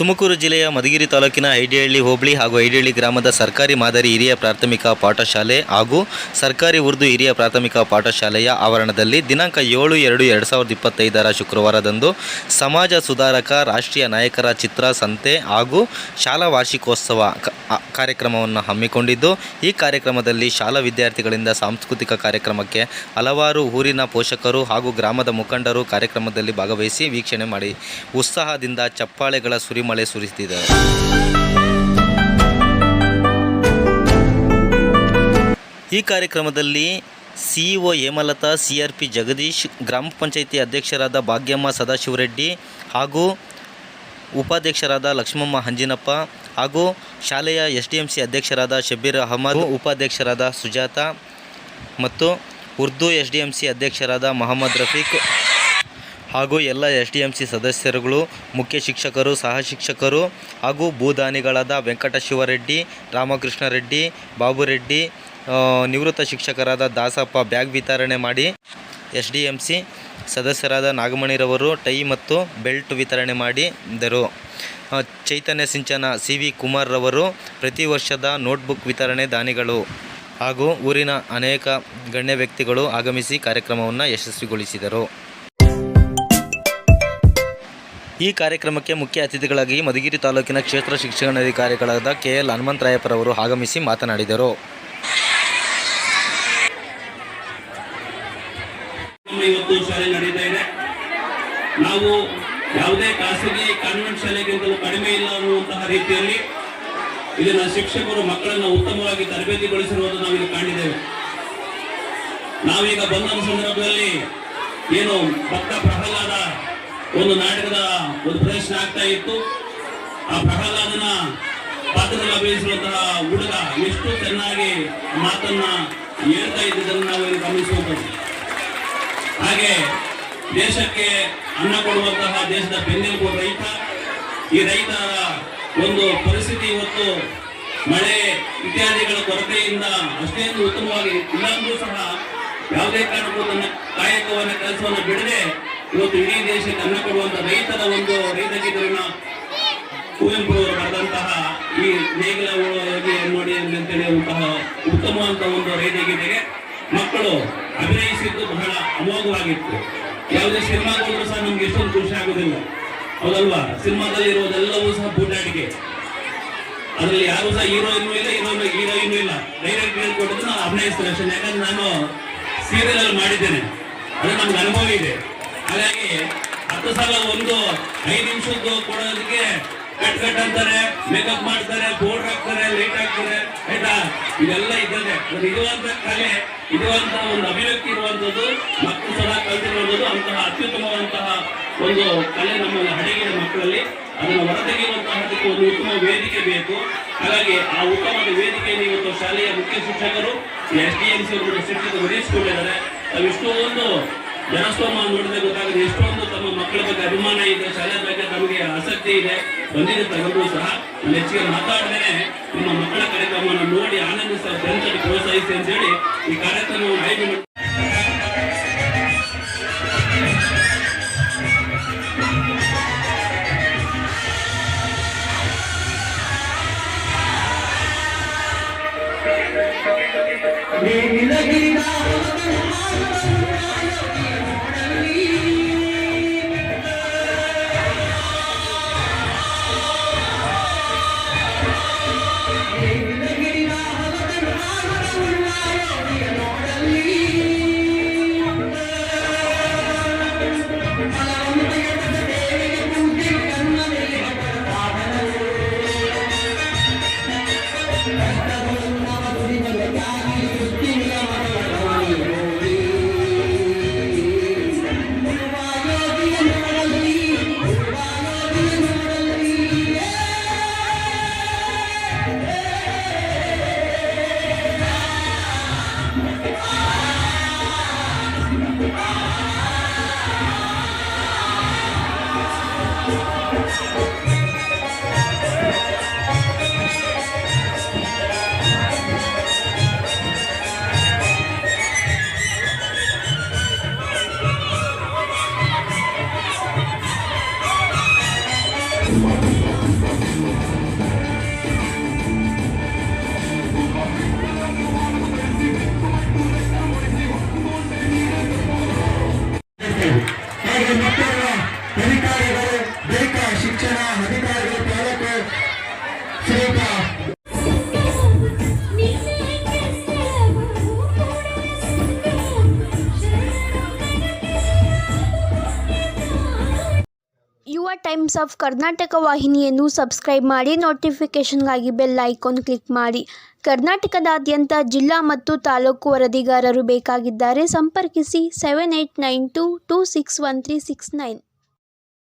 ತುಮಕೂರು ಜಿಲ್ಲೆಯ ಮಧುಗಿರಿ ತಾಲೂಕಿನ ಐಡಿಹಳ್ಳಿ ಹೋಬಳಿ ಹಾಗೂ ಐಡಿಹಳ್ಳಿ ಗ್ರಾಮದ ಸರ್ಕಾರಿ ಮಾದರಿ ಹಿರಿಯ ಪ್ರಾಥಮಿಕ ಪಾಠಶಾಲೆ ಹಾಗೂ ಸರ್ಕಾರಿ ಉರ್ದು ಹಿರಿಯ ಪ್ರಾಥಮಿಕ ಪಾಠಶಾಲೆಯ ಆವರಣದಲ್ಲಿ ದಿನಾಂಕ ಏಳು ಎರಡು ಎರಡು ಸಾವಿರದ ಇಪ್ಪತ್ತೈದರ ಶುಕ್ರವಾರದಂದು ಸಮಾಜ ಸುಧಾರಕ, ರಾಷ್ಟ್ರೀಯ ನಾಯಕರ ಚಿತ್ರ ಸಂತೆ ಹಾಗೂ ಶಾಲಾ ವಾರ್ಷಿಕೋತ್ಸವ ಕಾರ್ಯಕ್ರಮವನ್ನು ಹಮ್ಮಿಕೊಂಡಿದ್ದು, ಈ ಕಾರ್ಯಕ್ರಮದಲ್ಲಿ ಶಾಲಾ ವಿದ್ಯಾರ್ಥಿಗಳಿಂದ ಸಾಂಸ್ಕೃತಿಕ ಕಾರ್ಯಕ್ರಮಕ್ಕೆ ಹಲವಾರು ಊರಿನ ಪೋಷಕರು ಹಾಗೂ ಗ್ರಾಮದ ಮುಖಂಡರು ಕಾರ್ಯಕ್ರಮದಲ್ಲಿ ಭಾಗವಹಿಸಿ ವೀಕ್ಷಣೆ ಮಾಡಿ. ಉತ್ಸಾಹದಿಂದ ಚಪ್ಪಾಳೆಗಳ ಸುರಿಮಳೆ ಸುರಿಸುತ್ತಿದೆ ಈ ಕಾರ್ಯಕ್ರಮದಲ್ಲಿ CEO Hemalatha C R P Jagadish, ಗ್ರಾಮ ಪಂಚಾಯಿತಿ ಅಧ್ಯಕ್ಷರಾದ ಭಾಗ್ಯಮ್ಮ ಸದಾಶಿವರೆಡ್ಡಿ ಹಾಗೂ ಉಪಾಧ್ಯಕ್ಷರಾದ ಲಕ್ಷ್ಮಮ್ಮ ಹಂಜಿನಪ್ಪ ಹಾಗೂ ಶಾಲೆಯ ಎಸ್ ಡಿ ಎಂ ಸಿ ಅಧ್ಯಕ್ಷರಾದ ಶಬೀರ್ ಅಹಮದ್, ಉಪಾಧ್ಯಕ್ಷರಾದ ಸುಜಾತ ಮತ್ತು Urdu S D M C ಅಧ್ಯಕ್ಷರಾದ ಮೊಹಮ್ಮದ್ ರಫೀಕ್ ಹಾಗೂ ಎಲ್ಲ ಎಸ್ ಡಿ ಎಂ ಸಿ ಸದಸ್ಯರುಗಳು, ಮುಖ್ಯ ಶಿಕ್ಷಕರು, ಸಹ ಶಿಕ್ಷಕರು ಹಾಗೂ ಭೂದಾನಿಗಳಾದ ವೆಂಕಟಶಿವರೆಡ್ಡಿ ರಾಮಕೃಷ್ಣ ರೆಡ್ಡಿ ಬಾಬುರೆಡ್ಡಿ ನಿವೃತ್ತ ಶಿಕ್ಷಕರಾದ ದಾಸಪ್ಪ ಬ್ಯಾಗ್ ವಿತರಣೆ ಮಾಡಿ ಎಸ್ ಡಿ ಎಂ ಸಿ ಸದಸ್ಯರಾದ ನಾಗಮಣಿರವರು ಟೈ ಮತ್ತು ಬೆಲ್ಟ್ ವಿತರಣೆ ಮಾಡಿದರು. ಚೈತನ್ಯ ಸಿಂಚನ ಸಿ ವಿ ಕುಮಾರ್ರವರು ಪ್ರತಿ ವರ್ಷದ ನೋಟ್ಬುಕ್ ವಿತರಣೆ ದಾನಿಗಳು ಹಾಗೂ ಊರಿನ ಅನೇಕ ಗಣ್ಯ ವ್ಯಕ್ತಿಗಳು ಆಗಮಿಸಿ ಕಾರ್ಯಕ್ರಮವನ್ನು ಯಶಸ್ವಿಗೊಳಿಸಿದರು. ಈ ಕಾರ್ಯಕ್ರಮಕ್ಕೆ ಮುಖ್ಯ ಅತಿಥಿಗಳಾಗಿ ಮಧುಗಿರಿ ತಾಲೂಕಿನ ಕ್ಷೇತ್ರ ಶಿಕ್ಷಣಾಧಿಕಾರಿಗಳಾದ ಕೆ ಎಲ್ ಹನುಮಂತರಾಯಪ್ಪರವರು ಆಗಮಿಸಿ ಮಾತನಾಡಿದರು. ನಾವು ಯಾವುದೇ ಖಾಸಗಿ ಕಾನ್ವೆಂಟ್ ಶಾಲೆಗಿಂತಲೂ ಕಡಿಮೆ ಇಲ್ಲ ಅನ್ನುವಂತಹ ರೀತಿಯಲ್ಲಿ ಇದನ್ನ ಶಿಕ್ಷಕರು ಮಕ್ಕಳನ್ನು ಉತ್ತಮವಾಗಿ ತರಬೇತಿಗೊಳಿಸಿರುವುದನ್ನು ನಾವಿಲ್ಲಿ ಕಾಣಿದ್ದೇವೆ ನಾವೀಗ ಬಂದ ಸಂದರ್ಭದಲ್ಲಿ ಏನು ಭಕ್ತ ಪ್ರಹ್ಲಾದ ಒಂದು ನಾಟಕದ ಒಂದು ಪ್ರದರ್ಶನ ಆಗ್ತಾ ಇತ್ತು. ಆ ಪ್ರಹ್ಲಾದನ ಪಾತ್ರದಲ್ಲಿ ಅಭಿನಯಿಸಿರುವಂತಹ ಹುಡುಗ ಎಷ್ಟು ಚೆನ್ನಾಗಿ ಮಾತನ್ನ ಹೇಳ್ತಾ ಇದ್ದುದನ್ನು ನಾವು ಇಲ್ಲಿ ಗಮನಿಸುವಂಥದ್ದು. ಹಾಗೆ ದೇಶಕ್ಕೆ ಅನ್ನ ಕೊಡುವಂತಹ ದೇಶದ ಬೆನ್ನೆಲುಬು ರೈತ. ಈ ರೈತರ ಒಂದು ಪರಿಸ್ಥಿತಿ ಇವತ್ತು ಮಳೆ ಇತ್ಯಾದಿಗಳ ಕೊರತೆಯಿಂದ ಅಷ್ಟೇನು ಉತ್ತಮವಾಗಿ ಇಲ್ಲಾಂದ್ರೂ ಸಹ ಯಾವುದೇ ಕಾರಣಕ್ಕೂ ತನ್ನ ಕಾಯಕವನ್ನ, ಕೆಲಸವನ್ನು ಬಿಡದೆ ಇವತ್ತು ಇಡೀ ದೇಶಕ್ಕೆ ಅನ್ನ ರೈತರ ಒಂದು ರೈತ ಗೀತೆಯನ್ನ ಕುವೆಂಪು ಅವರು ಬರೆದಂತಹ ಈ ನೇಗಿಲ ಹೋಗಿ ನೋಡಿ ಅಂತ ಹೇಳುವಂತಹ ಒಂದು ರೈತ ಗೀತೆಗೆ ಮಕ್ಕಳು ಅಭಿನಯಿಸಿದ್ದು ಬಹಳ ಅಮೋಘವಾಗಿತ್ತು. ಯಾವುದೇ ಸಿನಿಮಾ ಹೋದ್ರೂ ಸಹ ನಮ್ಗೆ ಎಷ್ಟೊಂದು ಖುಷಿ ಆಗುದಿಲ್ಲ ಹೌದಲ್ವಾ? ಸಿನಿಮಾದಲ್ಲಿ ಇರೋದೆಲ್ಲವೂ ಸಹ ಬೂಟಾಟಿಕೆ. ಅದ್ರಲ್ಲಿ ಯಾರು ಸಹ ಹೀರೋಯಿನ್ ಇಲ್ಲ ಹೀರೋ ಹೀರೋಯಿನ್ ಇಲ್ಲ. ಡೈರೆಕ್ಟ್ ಹೇಳ್ಕೊಟ್ಟಿದ್ದು ನಾನು ಅಭಿನಯಿಸ್ತೇನೆ ಅಷ್ಟೇ. ಯಾಕಂದ್ರೆ ನಾನು ಸೀರಿಯಲ್ ಅಲ್ಲಿ ಮಾಡಿದ್ದೇನೆ. ಅದು ನಮ್ಗೆ ಅನುಭವ ಇದೆ. ಹಾಗಾಗಿ ಹತ್ತು ಸಲ ಒಂದು ಐದು ನಿಮಿಷದ್ದು ಕೊಡೋದಕ್ಕೆ ಕಟ್ ಕಟ್ ಅಂತಾರೆ ಮೇಕಪ್ ಮಾಡ್ತಾರೆ ಬೋರ್ಡ್ ಹಾಕ್ತಾರೆ ಲೈಟ್ ಹಾಕ್ತಾರೆ, ಆಯ್ತಾ? ಇದೆಲ್ಲ ಇದ್ದದೆ ಅದು ಇರುವಂತ ಕಲೆ, ಇರುವಂತ ಒಂದು ಅಭಿವ್ಯಕ್ತಿ ಇರುವಂತದ್ದು ಮಕ್ಕಳು ಸಲ ಕಲ್ತಿರುವಂತದ್ದು ಅಂತಹ ಅತ್ಯುತ್ತಮವಂತಹ ಒಂದು ಕಲೆ ನಮ್ಮ ಹಡಗಿನ ಮಕ್ಕಳಲ್ಲಿ. ಅದನ್ನು ಹೊರತೆಗೆಯುವಂತಹ ಅದಕ್ಕೆ ಒಂದು ಉತ್ತಮ ವೇದಿಕೆ ಬೇಕು. ಹಾಗಾಗಿ ಆ ಉತ್ತಮವಾದ ವೇದಿಕೆಯನ್ನು ಇವತ್ತು ಶಾಲೆಯ ಮುಖ್ಯ ಶಿಕ್ಷಕರು, ಎಸ್ ಡಿ ಎಂ ಸಿ ಶಿಕ್ಷಕರು ಒದಗಿಸಿಕೊಂಡಿದ್ದಾರೆ ಇಷ್ಟೊಂದು ಜನಸ್ತೋಮ ನೋಡಿದ್ರೆ ಗೊತ್ತಾಗುತ್ತೆ ಎಷ್ಟೊಂದು ತಮ್ಮ ಮಕ್ಕಳ ಬಗ್ಗೆ ಅಭಿಮಾನ ಇದೆ ಶಾಲೆ ಬಗ್ಗೆ ತಮಗೆ ಆಸಕ್ತಿ ಇದೆ, ಬಂದಿದೆ ತಗೊಂಡು ಸಹ ನಾನು ಹೆಚ್ಚಿಗೆ ಮಾತಾಡದೇನೆ. ನಿಮ್ಮ ಮಕ್ಕಳ ಕಾರ್ಯಕ್ರಮವನ್ನು ನೋಡಿ ಆನಂದಿಸ ಬೆಂಚಲ್ಲಿ ಪ್ರೋತ್ಸಾಹಿಸಿ ಅಂತೇಳಿ ಈ ಕಾರ್ಯಕ್ರಮವನ್ನು ಆಯ್ಕೆ ಮಾಡಿ ಿ ಅವರಿಗೆ ಮಕ್ಕಳ ಅಧಿಕಾರಿಗಳು ಬೇಕಾ ಶಿಕ್ಷಣ ಅಧಿಕಾರಿಗಳು ಟೈಮ್ಸ್ ಆಫ್ ಕರ್ನಾಟಕ ವಾಹಿನಿಯನ್ನು ಸಬ್ಸ್ಕ್ರೈಬ್ ಮಾಡಿ ನೋಟಿಫಿಕೇಷನ್ಗಾಗಿ ಬೆಲ್ ಐಕಾನ್ ಕ್ಲಿಕ್ ಮಾಡಿ. ಕರ್ನಾಟಕದಾದ್ಯಂತ ಜಿಲ್ಲಾ ಮತ್ತು ತಾಲೂಕು ವರದಿಗಾರರು ಬೇಕಾಗಿದ್ದಾರೆ, ಸಂಪರ್ಕಿಸಿ seven eight nine two two six one three six nine